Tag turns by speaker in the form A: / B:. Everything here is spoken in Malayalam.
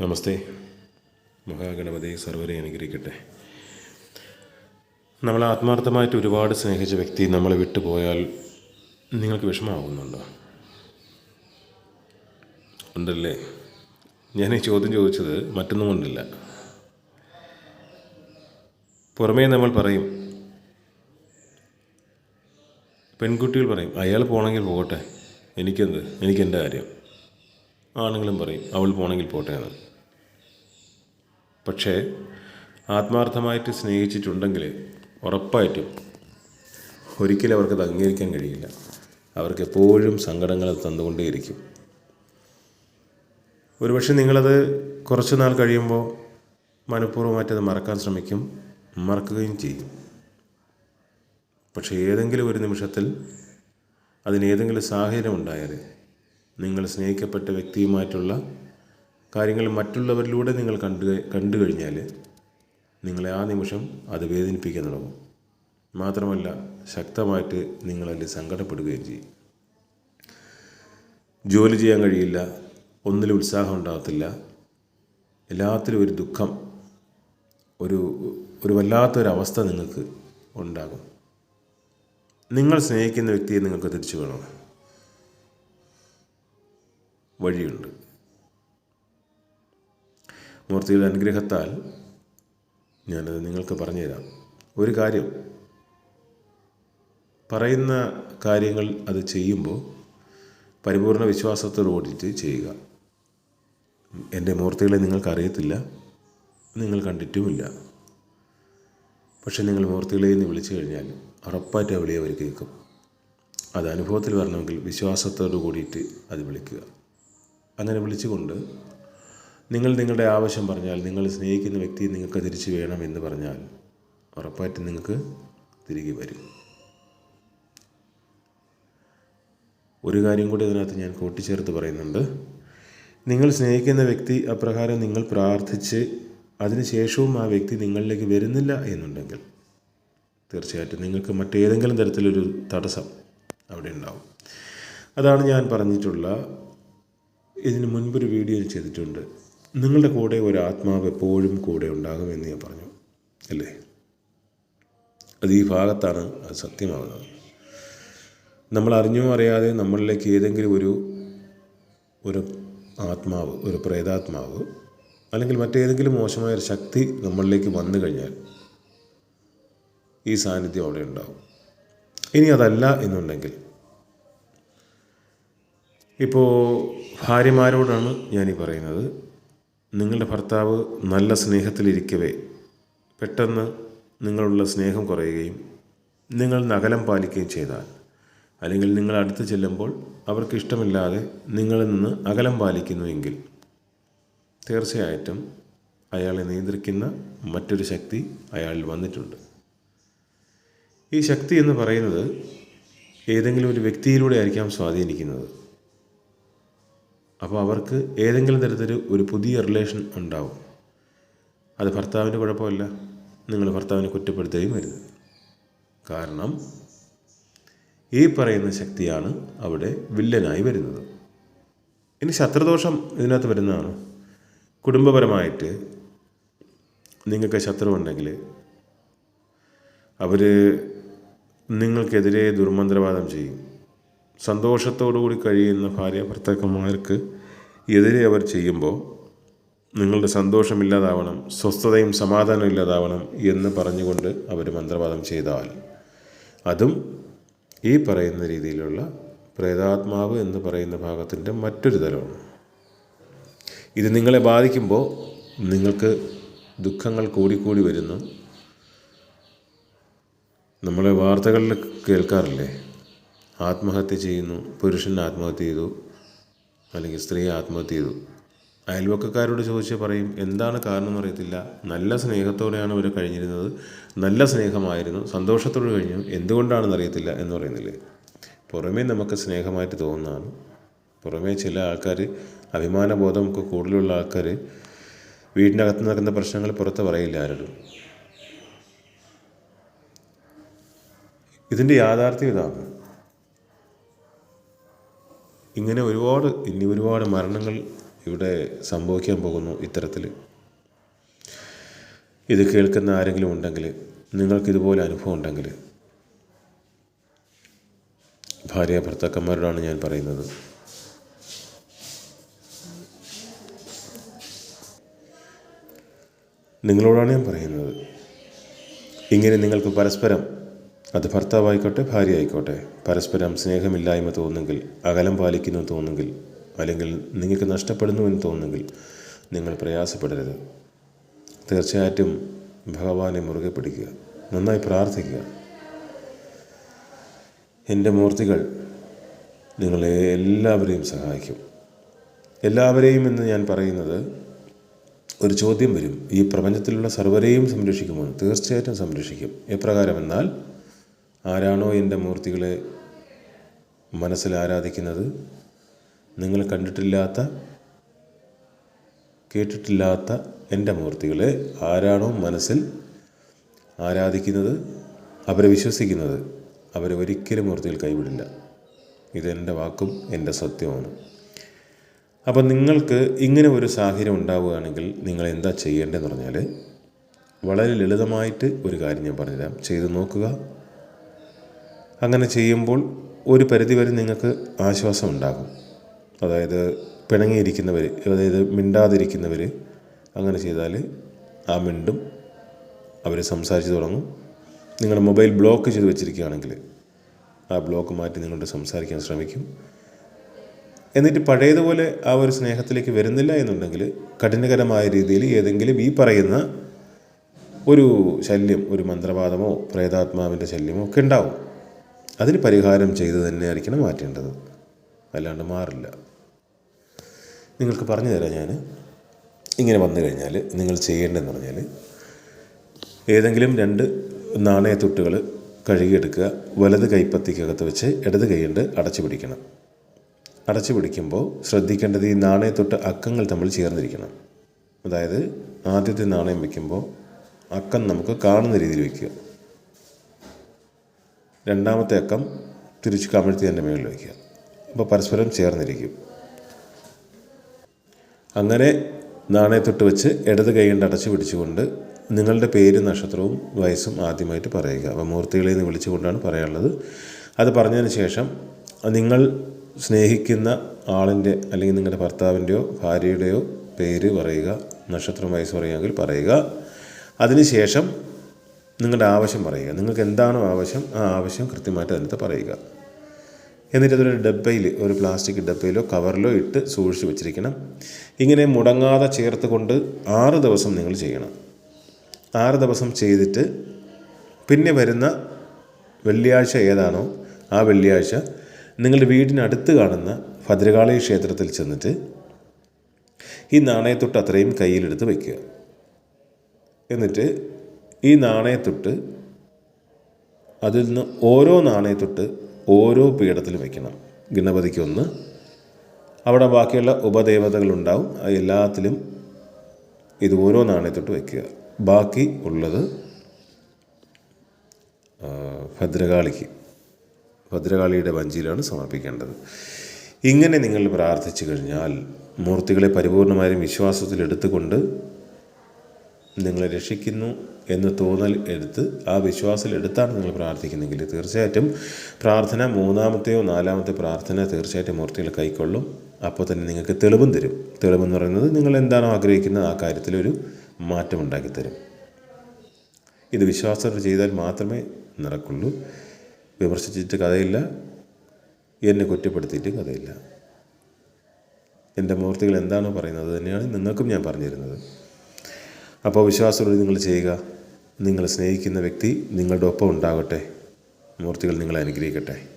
A: നമസ്തേ. മഹാഗണപതി സർവരെ അനുഗ്രഹിക്കട്ടെ. നമ്മൾ ആത്മാർത്ഥമായിട്ട് ഒരുപാട് സ്നേഹിച്ച വ്യക്തി നമ്മളെ വിട്ടുപോയാൽ നിങ്ങൾക്ക് വിഷമമാകുന്നുണ്ടോ ഉണ്ടല്ലേ? ഞാൻ ഈ ചോദ്യം ചോദിച്ചത് മറ്റൊന്നും കൊണ്ടില്ല. പുറമേ നമ്മൾ പറയും പെൺകുട്ടികൾ പറയും അയാൾ പോകണമെങ്കിൽ പോകട്ടെ. എനിക്കെന്ത്? എനിക്കെന്റെ കാര്യം? ആണുങ്ങളും പറയും അവൾ പോണെങ്കിൽ പോട്ടെ എന്ന്. പക്ഷേ ആത്മാർത്ഥമായിട്ട് സ്നേഹിച്ചിട്ടുണ്ടെങ്കിൽ ഉറപ്പായിട്ടും ഒരിക്കലും അവർക്കത് അംഗീകരിക്കാൻ കഴിയില്ല. അവർക്ക് എപ്പോഴും സങ്കടങ്ങൾ തന്നുകൊണ്ടേയിരിക്കും. ഒരുപക്ഷെ നിങ്ങളത് കുറച്ച് നാൾ കഴിയുമ്പോൾ മനഃപൂർവമായിട്ടത് മറക്കാൻ ശ്രമിക്കും മറക്കുകയും ചെയ്യും. പക്ഷേ ഏതെങ്കിലും ഒരു നിമിഷത്തിൽ അതിനേതെങ്കിലും സാഹചര്യം ഉണ്ടായാൽ നിങ്ങൾ സ്നേഹിക്കപ്പെട്ട വ്യക്തിയുമായിട്ടുള്ള കാര്യങ്ങൾ മറ്റുള്ളവരിലൂടെ നിങ്ങൾ കണ്ടു കണ്ടു കഴിഞ്ഞാൽ നിങ്ങളെ ആ നിമിഷം അത് വേദനിപ്പിക്കാൻ തുടങ്ങും. മാത്രമല്ല ശക്തമായിട്ട് നിങ്ങളതിൽ സങ്കടപ്പെടുകയും ചെയ്യും. ജോലി ചെയ്യാൻ കഴിയില്ല ഒന്നിലും ഉത്സാഹം ഉണ്ടാകത്തില്ല എല്ലാത്തിലും ഒരു ദുഃഖം ഒരു ഒരു വല്ലാത്തൊരവസ്ഥ നിങ്ങൾക്ക് ഉണ്ടാകും. നിങ്ങൾ സ്നേഹിക്കുന്ന വ്യക്തിയെ നിങ്ങൾക്ക് തിരിച്ചു വേണം? വഴിയുണ്ട്. മൂർത്തിയുടെ അനുഗ്രഹത്താൽ ഞാനത് നിങ്ങൾക്ക് പറഞ്ഞുതരാം. ഒരു കാര്യം പറയുന്ന കാര്യങ്ങൾ അത് ചെയ്യുമ്പോൾ പരിപൂർണ വിശ്വാസത്തോടുകൂടിയിട്ട് ചെയ്യുക. എന്റെ മൂർത്തികളെ നിങ്ങൾക്കറിയത്തില്ല നിങ്ങൾ കണ്ടിട്ടുമില്ല. പക്ഷെ നിങ്ങൾ മൂർത്തികളെ എന്ന് വിളിച്ചു കഴിഞ്ഞാൽ ഉറപ്പായിട്ട് വിളി അവർ കേൾക്കും. അത് അനുഭവത്തിൽ വരണമെങ്കിൽ വിശ്വാസത്തോടു കൂടിയിട്ട് അത് വിളിക്കുക. അങ്ങനെ വിളിച്ചുകൊണ്ട് നിങ്ങൾ നിങ്ങളുടെ ആവശ്യം പറഞ്ഞാൽ നിങ്ങൾ സ്നേഹിക്കുന്ന വ്യക്തിയെ നിങ്ങൾക്ക് തിരിച്ചു എന്ന് പറഞ്ഞാൽ ഉറപ്പായിട്ടും നിങ്ങൾക്ക് തിരികെ വരും. ഒരു കാര്യം കൂടി ഇതിനകത്ത് ഞാൻ കൂട്ടിച്ചേർത്ത് പറയുന്നുണ്ട്. നിങ്ങൾ സ്നേഹിക്കുന്ന വ്യക്തി അപ്രകാരം നിങ്ങൾ പ്രാർത്ഥിച്ച് അതിനുശേഷവും ആ വ്യക്തി നിങ്ങളിലേക്ക് വരുന്നില്ല എന്നുണ്ടെങ്കിൽ തീർച്ചയായിട്ടും നിങ്ങൾക്ക് മറ്റേതെങ്കിലും തരത്തിലൊരു തടസ്സം അവിടെ ഉണ്ടാവും. അതാണ് ഞാൻ പറഞ്ഞിട്ടുള്ള ഇതിന് മുൻപൊരു വീഡിയോയിൽ ചെയ്തിട്ടുണ്ട്. നിങ്ങളുടെ കൂടെ ഒരു ആത്മാവ് എപ്പോഴും കൂടെ ഉണ്ടാകുമെന്ന് ഞാൻ പറഞ്ഞു. അല്ലേ? അത് ഈ ഭാഗത്താണ് അത് സത്യമാകുന്നത്. നമ്മൾ അറിഞ്ഞോ അറിയാതെ നമ്മളിലേക്ക് ഏതെങ്കിലും ഒരു ഒരു ആത്മാവ് ഒരു പ്രേതാത്മാവ് അല്ലെങ്കിൽ മറ്റേതെങ്കിലും മോശമായ ഒരു ശക്തി നമ്മളിലേക്ക് വന്നു കഴിഞ്ഞാൽ ഈ സാന്നിധ്യം അവിടെ ഉണ്ടാവും. ഇനി അതല്ല എന്നുണ്ടെങ്കിൽ ഇപ്പോൾ ഭാര്യമാരോടാണ് ഞാനീ പറയുന്നത്. നിങ്ങളുടെ ഭർത്താവ് നല്ല സ്നേഹത്തിലിരിക്കവേ. പെട്ടെന്ന് നിങ്ങളുള്ള സ്നേഹം കുറയുകയും നിങ്ങൾ നകലം പാലിക്കുകയും ചെയ്താൽ. അല്ലെങ്കിൽ നിങ്ങൾ അടുത്ത് ചെല്ലുമ്പോൾ അവർക്ക് ഇഷ്ടമില്ലാതെ നിങ്ങളിൽ നിന്ന് അകലം പാലിക്കുന്നുവെങ്കിൽ തീർച്ചയായിട്ടും അയാളെ നിയന്ത്രിക്കുന്ന മറ്റൊരു ശക്തി അയാളിൽ വന്നിട്ടുണ്ട്. ഈ ശക്തി എന്ന് പറയുന്നത് ഏതെങ്കിലും ഒരു വ്യക്തിയിലൂടെ ആയിരിക്കാം സ്വാധീനിക്കുന്നത്. അപ്പോൾ അവർക്ക് ഏതെങ്കിലും തരത്തിൽ ഒരു പുതിയ റിലേഷൻ ഉണ്ടാവും. അത് ഭർത്താവിന്റെ കുഴപ്പമല്ല. നിങ്ങൾ ഭർത്താവിനെ കുറ്റപ്പെടുത്തുകയും വരുത്. കാരണം ഈ പറയുന്ന ശക്തിയാണ് അവിടെ വില്ലനായി വരുന്നത്. ഇനി ശത്രുദോഷം ഇതിനകത്ത് വരുന്നതാണ്. കുടുംബപരമായിട്ട് നിങ്ങൾക്ക് ശത്രു ഉണ്ടെങ്കിൽ അവർ നിങ്ങൾക്കെതിരെ ദുർമന്ത്രവാദം ചെയ്യും. സന്തോഷത്തോടുകൂടി കഴിയുന്ന ഭാര്യ ഭർത്താക്കന്മാർക്ക് എതിരെ അവർ ചെയ്യുമ്പോൾ നിങ്ങളുടെ സന്തോഷമില്ലാതാവണം സ്വസ്ഥതയും സമാധാനവും ഇല്ലാതാവണം എന്ന് പറഞ്ഞുകൊണ്ട് അവർ മന്ത്രവാദം ചെയ്താൽ. അതും ഈ പറയുന്ന രീതിയിലുള്ള പ്രേതാത്മാവ് എന്ന് പറയുന്ന ഭാഗത്തിന്റെ മറ്റൊരു തലമാണ്. ഇത് നിങ്ങളെ ബാധിക്കുമ്പോൾ നിങ്ങൾക്ക് ദുഃഖങ്ങൾ കൂടിക്കൂടി വരുന്നു. നമ്മളെ വാർത്തകളിൽ കേൾക്കാറില്ലേ? ആത്മഹത്യ ചെയ്യുന്നു പുരുഷൻ ആത്മഹത്യ ചെയ്തു അല്ലെങ്കിൽ സ്ത്രീ ആത്മഹത്യ ചെയ്തു. അയൽവക്കക്കാരോട് ചോദിച്ചാൽ പറയും എന്താണ് കാരണം എന്ന് അറിയത്തില്ല. നല്ല സ്നേഹത്തോടെയാണ് അവർ കഴിഞ്ഞിരുന്നത്. നല്ല സ്നേഹമായിരുന്നു. സന്തോഷത്തോട് കഴിഞ്ഞു. എന്തുകൊണ്ടാണെന്ന് അറിയത്തില്ല എന്ന് പറയുന്നില്ലേ? പുറമേ നമുക്ക് സ്നേഹമായിട്ട് തോന്നുന്നതാണ് പുറമേ ചില ആൾക്കാർ അഭിമാനബോധം ഒക്കെ കൂടുതലുള്ള ആൾക്കാർ വീടിനകത്ത് നടക്കുന്ന പ്രശ്നങ്ങൾ പുറത്ത് പറയില്ല ആരോടും. ഇതിന്റെ യാഥാർത്ഥ്യം ഇതാണ്. ഇങ്ങനെ ഒരുപാട് ഇനി ഒരുപാട് മരണങ്ങൾ ഇവിടെ സംഭവിക്കാൻ പോകുന്നു ഇത്തരത്തിൽ. ഇത് കേൾക്കുന്ന ആരെങ്കിലും ഉണ്ടെങ്കിൽ നിങ്ങൾക്കിതുപോലെ അനുഭവം ഉണ്ടെങ്കിൽ ഭാര്യ ഭർത്താക്കന്മാരോടാണ് ഞാൻ പറയുന്നത്. നിങ്ങളോടാണ് ഞാൻ പറയുന്നത്. ഇങ്ങനെ നിങ്ങൾക്ക് പരസ്പരം അത് ഭർത്താവായിക്കോട്ടെ ഭാര്യ ആയിക്കോട്ടെ പരസ്പരം സ്നേഹമില്ലായ്മ തോന്നുമെങ്കിൽ അകലം പാലിക്കുന്നു തോന്നുമെങ്കിൽ അല്ലെങ്കിൽ നിങ്ങൾക്ക് നഷ്ടപ്പെടുന്നു എന്ന് തോന്നുമെങ്കിൽ നിങ്ങൾ പ്രയാസപ്പെടരുത്. തീർച്ചയായിട്ടും ഭഗവാനെ മുറുകെ പിടിക്കുക. നന്നായി പ്രാർത്ഥിക്കുക. എന്റെ മൂർത്തികൾ നിങ്ങളെ എല്ലാവരെയും സഹായിക്കും. എല്ലാവരെയും എന്ന് ഞാൻ പറയുന്നത് ഒരു ചോദ്യം വരും. ഈ പ്രപഞ്ചത്തിലുള്ള സർവരെയും സംരക്ഷിക്കുമോ തീർച്ചയായിട്ടും സംരക്ഷിക്കും. എപ്രകാരം എന്നാൽ ആരാണോ എന്റെ മൂർത്തികളെ മനസ്സിൽ ആരാധിക്കുന്നത്? നിങ്ങൾ കണ്ടിട്ടില്ലാത്ത കേട്ടിട്ടില്ലാത്ത എന്റെ മൂർത്തികളെ ആരാണോ മനസ്സിൽ ആരാധിക്കുന്നത്? അവരെ വിശ്വസിക്കുന്നത്. അവരെ ഒരിക്കലും മൂർത്തികൾ കൈവിടില്ല. ഇതെന്റെ വാക്കും എന്റെ സത്യമാണ് അപ്പം നിങ്ങൾക്ക് ഇങ്ങനെ ഒരു സാഹചര്യം ഉണ്ടാവുകയാണെങ്കിൽ നിങ്ങൾ എന്താ ചെയ്യേണ്ടതെന്ന് പറഞ്ഞാൽ വളരെ ലളിതമായിട്ട് ഒരു കാര്യം ഞാൻ പറഞ്ഞുതരാം. ചെയ്തു നോക്കുക. അങ്ങനെ ചെയ്യുമ്പോൾ ഒരു പരിധിവരെ നിങ്ങൾക്ക് ആശ്വാസം ഉണ്ടാകും. അതായത് പിണങ്ങിയിരിക്കുന്നവർ അതായത് മിണ്ടാതിരിക്കുന്നവർ അങ്ങനെ ചെയ്താൽ ആ മിണ്ടും അവർ സംസാരിച്ച് തുടങ്ങും. നിങ്ങളുടെ മൊബൈൽ ബ്ലോക്ക് ചെയ്ത് വെച്ചിരിക്കുകയാണെങ്കിൽ ആ ബ്ലോക്ക് മാറ്റി നിങ്ങളുടെ സംസാരിക്കാൻ ശ്രമിക്കും. എന്നിട്ട് പഴയതുപോലെ ആ ഒരു സ്നേഹത്തിലേക്ക് വരുന്നില്ല എന്നുണ്ടെങ്കിൽ കഠിനകരമായ രീതിയിൽ ഏതെങ്കിലും ഈ പറയുന്ന ഒരു ശല്യം ഒരു മന്ത്രവാദമോ പ്രേതാത്മാവിന്റെ ശല്യമോ ഒക്കെ ഉണ്ടാവും. അതിന് പരിഹാരം ചെയ്ത് തന്നെയായിരിക്കണം മാറ്റേണ്ടത്. അല്ലാണ്ട് മാറില്ല. നിങ്ങൾക്ക് പറഞ്ഞു തരാം ഞാൻ ഇങ്ങനെ വന്നു കഴിഞ്ഞാൽ നിങ്ങൾ ചെയ്യേണ്ടതെന്ന് പറഞ്ഞാൽ ഏതെങ്കിലും രണ്ട് നാണയത്തുട്ടുകൾ കഴുകിയെടുക്കുക വലത് കൈപ്പത്തിക്കകത്ത് വെച്ച് ഇടത് കൈയുണ്ട് അടച്ചു പിടിക്കണം. അടച്ചു പിടിക്കുമ്പോൾ ശ്രദ്ധിക്കേണ്ടത് ഈ നാണയത്തൊട്ട് അക്കങ്ങൾ തമ്മിൽ ചേർന്നിരിക്കണം. അതായത് ആദ്യത്തെ നാണയം വയ്ക്കുമ്പോൾ അക്കം നമുക്ക് കാണുന്ന രീതിയിൽ വയ്ക്കുക രണ്ടാമത്തെ അക്കം തിരിച്ച് കമിഴ്ത്തി എന്റെ മുകളിൽ വയ്ക്കുക. അപ്പോൾ പരസ്പരം ചേർന്നിരിക്കും. അങ്ങനെ നാണയത്തൊട്ട് വെച്ച് ഇടത് കൈ കൊണ്ട് അടച്ചു പിടിച്ചുകൊണ്ട് നിങ്ങളുടെ പേര് നക്ഷത്രവും വയസ്സും ആദ്യമായിട്ട് പറയുക. അപ്പോൾ മൂർത്തികളെ നിന്ന് വിളിച്ചുകൊണ്ടാണ് പറയാനുള്ളത്. അത് പറഞ്ഞതിന് ശേഷം നിങ്ങൾ സ്നേഹിക്കുന്ന ആളിന്റെ അല്ലെങ്കിൽ നിങ്ങളുടെ ഭർത്താവിന്റെയോ ഭാര്യയുടെയോ പേര് പറയുക നക്ഷത്രം വയസ്സ് പറയുകയെങ്കിൽ പറയുക. അതിനുശേഷം നിങ്ങളുടെ ആവശ്യം പറയുക. നിങ്ങൾക്ക് എന്താണോ ആവശ്യം ആ ആവശ്യം കൃത്യമായിട്ട് അതിനകത്ത് പറയുക. എന്നിട്ട് അതൊരു ഡബ്ബയിൽ ഒരു പ്ലാസ്റ്റിക് ഡബ്ബയിലോ കവറിലോ ഇട്ട് സൂക്ഷിച്ച് വെച്ചിരിക്കണം. ഇങ്ങനെ മുടങ്ങാതെ ചേർത്ത് കൊണ്ട് ആറ് ദിവസം നിങ്ങൾ ചെയ്യണം. ആറ് ദിവസം ചെയ്തിട്ട് പിന്നെ വരുന്ന വെള്ളിയാഴ്ച ഏതാണോ ആ വെള്ളിയാഴ്ച നിങ്ങളുടെ വീടിനടുത്ത് കാണുന്ന ഭദ്രകാളി ക്ഷേത്രത്തിൽ ചെന്നിട്ട് ഈ നാണയത്തൊട്ട് അത്രയും കയ്യിലെടുത്ത് വയ്ക്കുക. എന്നിട്ട് ഈ നാണയത്തൊട്ട് അതിൽ നിന്ന് ഓരോ നാണയത്തൊട്ട് ഓരോ പീഠത്തിൽ വയ്ക്കണം. ഗണപതിക്ക് ഒന്ന്. അവിടെ ബാക്കിയുള്ള ഉപദേവതകളുണ്ടാവും അത് എല്ലാത്തിലും ഇത് ഓരോ നാണയത്തൊട്ട് വയ്ക്കുക. ബാക്കി ഉള്ളത് ഭദ്രകാളിക്ക്. ഭദ്രകാളിയുടെ വഞ്ചിയിലാണ് സമർപ്പിക്കേണ്ടത്. ഇങ്ങനെ നിങ്ങൾ പ്രാർത്ഥിച്ചു കഴിഞ്ഞാൽ മൂർത്തികളെ പരിപൂർണമായും വിശ്വാസത്തിലെടുത്തുകൊണ്ട് നിങ്ങളെ രക്ഷിക്കുന്നു. എന്ന് തോന്നൽ എടുത്ത് ആ വിശ്വാസത്തിൽ എടുത്താണ് നിങ്ങൾ പ്രാർത്ഥിക്കുന്നെങ്കിൽ തീർച്ചയായിട്ടും പ്രാർത്ഥന മൂന്നാമത്തെയോ നാലാമത്തെ പ്രാർത്ഥന തീർച്ചയായിട്ടും മൂർത്തികൾ കൈക്കൊള്ളും. അപ്പോൾ തന്നെ നിങ്ങൾക്ക് തെളിവും തരും. തെളിവെന്ന് പറയുന്നത് നിങ്ങൾ എന്താണോ ആഗ്രഹിക്കുന്നത്? ആ കാര്യത്തിലൊരു മാറ്റം തരും ഇത് വിശ്വാസത്തോടെ ചെയ്താൽ മാത്രമേ നടക്കുള്ളൂ. വിമർശിച്ചിട്ട് കഥയില്ല. എന്നെ കുറ്റപ്പെടുത്തിയിട്ട് കഥയില്ല. എന്റെ മൂർത്തികൾ എന്താണോ പറയുന്നത് തന്നെയാണ് നിങ്ങൾക്കും ഞാൻ പറഞ്ഞു തരുന്നത് അപ്പോൾ നിങ്ങൾ ചെയ്യുക. നിങ്ങൾ സ്നേഹിക്കുന്ന വ്യക്തി നിങ്ങളുടെ ഒപ്പം ഉണ്ടാകട്ടെ. മൂർത്തികൾ നിങ്ങളെ അനുഗ്രഹിക്കട്ടെ.